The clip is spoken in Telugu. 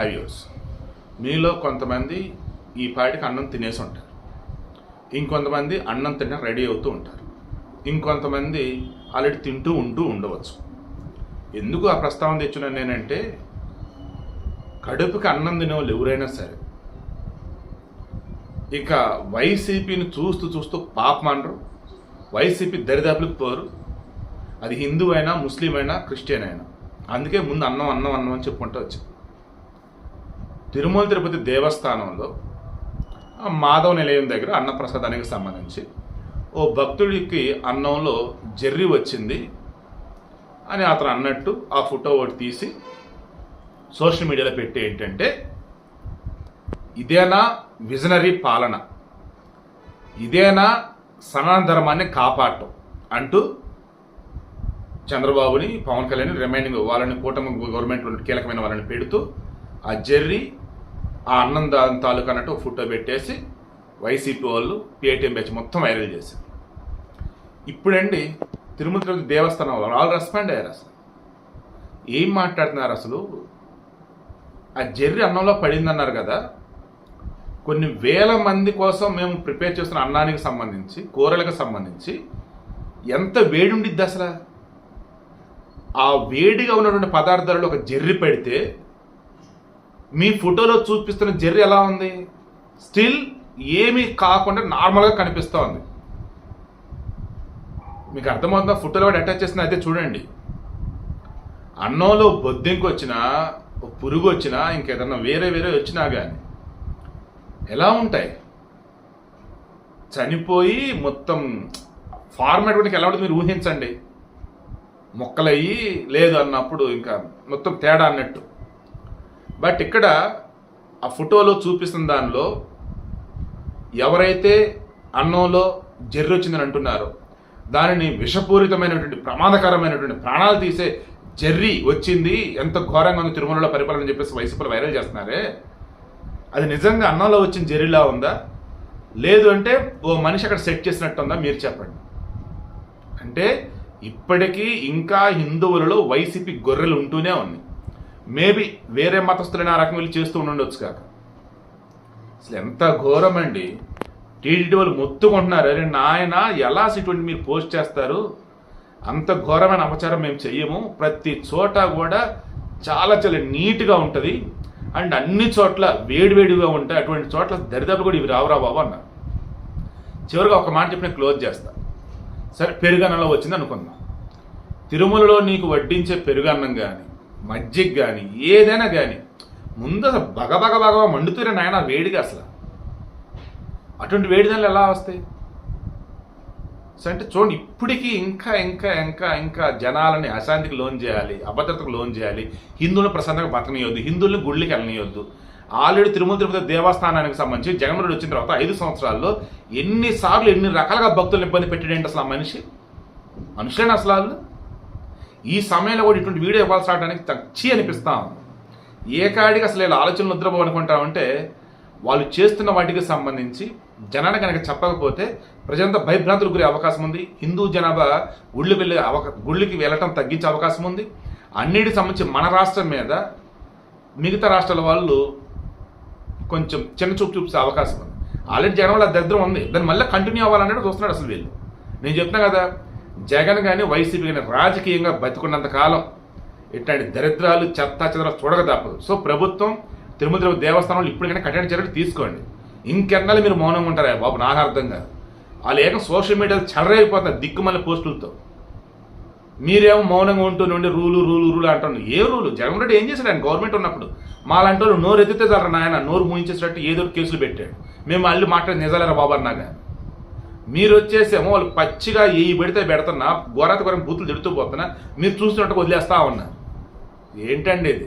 హైవ్యూస్ మీలో కొంతమంది ఈ పాటికి అన్నం తినేసి ఉంటారు. ఇంకొంతమంది అన్నం తిన రెడీ అవుతూ ఉంటారు. ఇంకొంతమంది ఆల్రెడీ తింటూ ఉంటూ ఉండవచ్చు. ఎందుకు ఆ ప్రస్తావన తెచ్చున్నాను నేనంటే కడుపుకి అన్నం తినేవాళ్ళు ఎవరైనా సరే ఇక వైసీపీని చూస్తూ చూస్తూ పాపం అనరు. వైసీపీ దరిదాపులకు పోరు. అది హిందూ అయినా ముస్లిం అయినా క్రిస్టియన్ అయినా. అందుకే ముందు అన్నం అన్నం అన్నం అని చెప్పుకుంటూ వచ్చాం తిరుమల తిరుపతి దేవస్థానంలో మాధవ నిలయం దగ్గర అన్నప్రసాదానికి సంబంధించి ఓ భక్తుడికి అన్నంలో జెర్రీ వచ్చింది అని అతను అన్నట్టు ఆ ఫోటో ఒకటి తీసి సోషల్ మీడియాలో పెట్టి ఏంటంటే ఇదేనా విజనరీ పాలన? ఇదేనా సనాతన ధర్మాన్ని కాపాడటం? అంటూ చంద్రబాబుని పవన్ కళ్యాణ్ రిమైండింగ్ వాళ్ళని కూటమి గవర్నమెంట్ కీలకమైన వాళ్ళని పెడుతూ ఆ జెర్రీ ఆ అన్నం దాని తాలూకా అన్నట్టు ఫోటో పెట్టేసి వైసీపీ వాళ్ళు పేటీఎం బ్యాచ్ మొత్తం వైరల్ చేశారు. ఇప్పుడండి తిరుమల తిరుపతి దేవస్థానం వాళ్ళు వాళ్ళు రెస్పాండ్ అయ్యారు అసలు. ఏం మాట్లాడుతున్నారు అసలు? ఆ జర్రి అన్నంలో పడిందన్నారు కదా. కొన్ని వేల మంది కోసం మేము ప్రిపేర్ చేస్తున్న అన్నానికి సంబంధించి కూరలకు సంబంధించి ఎంత వేడి ఉండిద్ది అసలు? ఆ వేడిగా ఉన్నటువంటి పదార్థాలలో ఒక జర్రి పెడితే మీ ఫోటోలో చూపిస్తున్న జెర్రీ ఎలా ఉంది? స్టిల్ ఏమీ కాకుండా నార్మల్గా కనిపిస్తూ ఉంది. మీకు అర్థమవుతుందా? ఫోటోలో కూడా అటాచ్ చేసిన అయితే చూడండి. అన్నంలో బొద్దింకు వచ్చినా పురుగు వచ్చినా ఇంకేదన్నా వేరే వేరే వచ్చినా కానీ ఎలా ఉంటాయి? చనిపోయి మొత్తం ఫార్మాట్ కూడా ఎలా ఉంటుంది మీరు ఊహించండి. మొక్కలయ్యి లేదు అన్నప్పుడు ఇంకా మొత్తం తేడా అన్నట్టు. బట్ ఇక్కడ ఆ ఫోటోలో చూపిస్తున్న దానిలో ఎవరైతే అన్నంలో జర్రి వచ్చిందని అంటున్నారో దానిని విషపూరితమైనటువంటి ప్రమాదకరమైనటువంటి ప్రాణాలు తీసే జర్రి వచ్చింది ఎంత ఘోరంగా ఉంది తిరుమలలో పరిపాలన చెప్పేసి వైసీపీలు వైరల్ చేస్తున్నారే? అది నిజంగా అన్నంలో వచ్చిన జెర్రీలా ఉందా? లేదు అంటే ఓ మనిషి అక్కడ సెట్ చేసినట్టు ఉందా? మీరు చెప్పండి. అంటే ఇప్పటికీ ఇంకా హిందువులలో వైసీపీ గొర్రెలు ఉంటూనే ఉన్నాయి. మేబీ వేరే మతస్థులైన ఆ రకం వెళ్ళి చేస్తూ ఉండొచ్చు కాక. అసలు ఎంత ఘోరం అండి టీడీటీ వాళ్ళు మొత్తుకుంటున్నారు. అరే నాయన ఎలా ఇటువంటి మీరు పోస్ట్ చేస్తారు? అంత ఘోరమైన అపచారం మేము చెయ్యము. ప్రతి చోట కూడా చాలా చాలా నీట్గా ఉంటుంది. అండ్ అన్ని చోట్ల వేడివేడిగా ఉంటాయి. అటువంటి చోట్ల దరిదాపు కూడా ఇవి రావురా బాబు అన్నారు చివరిగా ఒక మాట చెప్పి నేను క్లోజ్ చేస్తా. సరే పెరుగన్నంలో వచ్చింది అనుకుందాం. తిరుమలలో నీకు వడ్డించే పెరుగన్నం కానీ మజ్జిగ కానీ ఏదైనా కానీ ముందు అసలు బగ బగ బగ మండుతూనే నాయన వేడిగా అసలు. అటువంటి వేడిదనలు ఎలా వస్తాయి? సో అంటే చూడండి ఇప్పటికీ ఇంకా ఇంకా ఇంకా ఇంకా జనాలని అశాంతికి లోన్ చేయాలి అభద్రతకు లోన్ చేయాలి హిందువులను ప్రశాంతంగా బతకనియొద్దు హిందువులను గుళ్ళకి వెళ్ళనియొద్దు. ఆల్రెడీ తిరుమల తిరుపతి దేవస్థానానికి సంబంధించి జగన్మోహన్ వచ్చిన తర్వాత ఐదు సంవత్సరాల్లో ఎన్నిసార్లు ఎన్ని రకాలుగా భక్తులను ఇబ్బంది పెట్టాడంటే అసలు ఆ మనిషి? మనుషులేనా అసలు వాళ్ళు? ఈ సమయంలో కూడా ఇటువంటి వీడియో ఇవ్వాల్సి రావడానికి తచ్చి అనిపిస్తాం ఏకాడికి అసలు ఇలా ఆలోచనలు నిద్రపోనుకుంటామంటే వాళ్ళు చేస్తున్న వాటికి సంబంధించి జనాన్ని కనుక చెప్పకపోతే ప్రజలంతా భయభ్రాంతులకు గురే అవకాశం ఉంది. హిందూ జనాభా గుళ్ళు వెళ్ళే అవకా గుళ్ళకి వెళ్ళటం తగ్గించే అవకాశం ఉంది. అన్నిటికి సంబంధించి మన రాష్ట్రం మీద మిగతా రాష్ట్రాల వాళ్ళు కొంచెం చిన్న చూపు చూపించే అవకాశం ఉంది. ఆల్రెడీ జనం వాళ్ళ దరిద్రం ఉంది. దాన్ని మళ్ళీ కంటిన్యూ అవ్వాలన్నట్టు చూస్తున్నాడు అసలు వీళ్ళు. నేను చెప్తున్నా కదా జగన్ కానీ వైసీపీ కానీ రాజకీయంగా బతుకున్నంత కాలం ఇట్లాంటి దరిద్రాలు చెత్త చెదర చూడక తప్పదు. సో ప్రభుత్వం తిరుమల తిరుపతి దేవస్థానంలో ఇప్పటికైనా కఠిన చర్యలు తీసుకోండి. ఇంకెన్నాళ్ళు మీరు మౌనంగా ఉంటారా బాబు? నాకు అర్థం కాదు. వాళ్ళు ఏకం సోషల్ మీడియాలో చెలరైపోతున్నారు దిక్కుమల్ల పోస్టులతో. మీరేమో మౌనంగా ఉంటూ నుండి రూలు రూలు రూలు అంటున్నారు. ఏ రూలు? జగన్ రెడ్డి ఏం చేశాడు? ఆయన గవర్నమెంట్ ఉన్నప్పుడు మాలాంటి వాళ్ళు నోరు ఎత్తితే చాలరా నాయన? నోరు మూయించేసినట్టు ఏదో కేసులు పెట్టాడు. మేము మళ్ళీ మాట్లాడి నిజాలేరా బాబు అన్నాగా? మీరు వచ్చేసేమో వాళ్ళు పచ్చిగా ఏ పెడితే పెడుతున్నా గోరాత గోరం బూతులు తిడుతూ పోతున్నా మీరు చూస్తున్నట్టు వదిలేస్తా ఉన్నా. ఏంటండి ఇది?